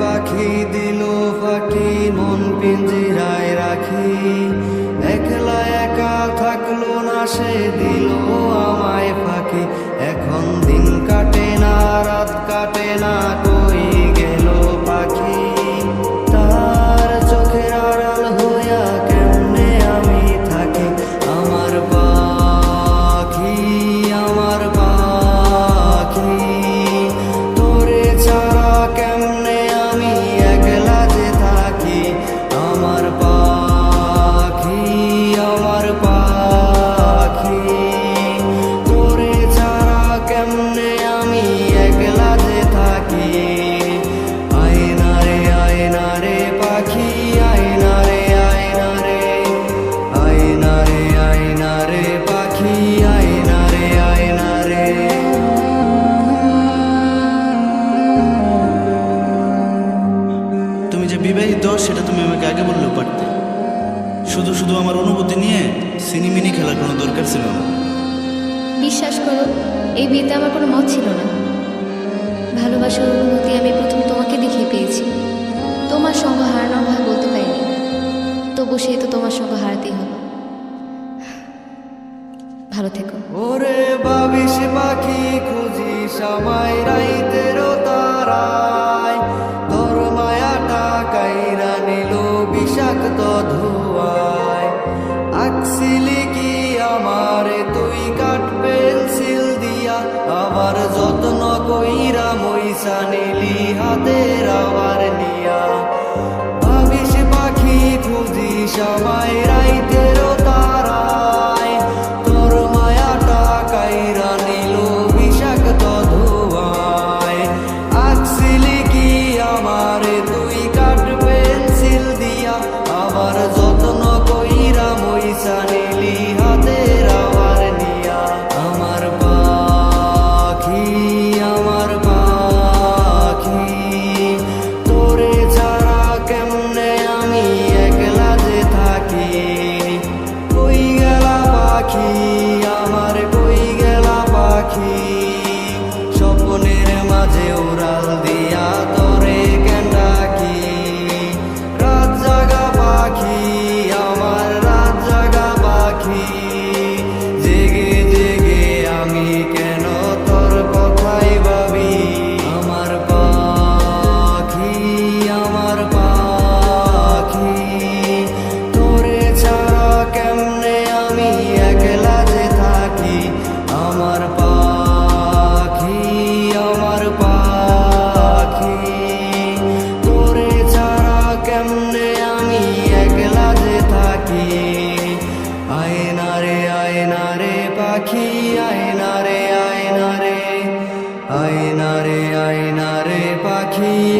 পাখি দিল পাখি মন পিঞ্জিরায় রাখি। একলা একা থাকল না সে দিলো শুধু আমার অনুভূতি নিয়ে সিনিমিনি খেলার কোনো দরকার ছিল না। বিশ্বাস করো এই বিয়েতে আমার কোনো মত ছিল না। ভালোবাসার অনুভূতি আমি প্রথম তোমাকে দেখে পেয়েছি। তোমার সঙ্গ হারানোর ভয় বলতে পারিনি। তবু সে তো তোমার সঙ্গ হারাতেই হলো ভালো থেকো। ওরে বাবিশ পাখি আকসিলি কি আমারে? তুই কাঠ পেন্সিল দিয়া আবার যত্ন কইরা মইসা নিলি হাতের আবার নিয়া। ভাবিস পাখি খুঁজিস আমায় রাইতেরও একলা যে থাকি, আমার পাখি আমার পাখি। তোরে ছাড়া কেমনে আমি একলা যে থাকি? আয়না রে আয়না রে, পাখি, আয়না রে আয়না রে। রে, পাখি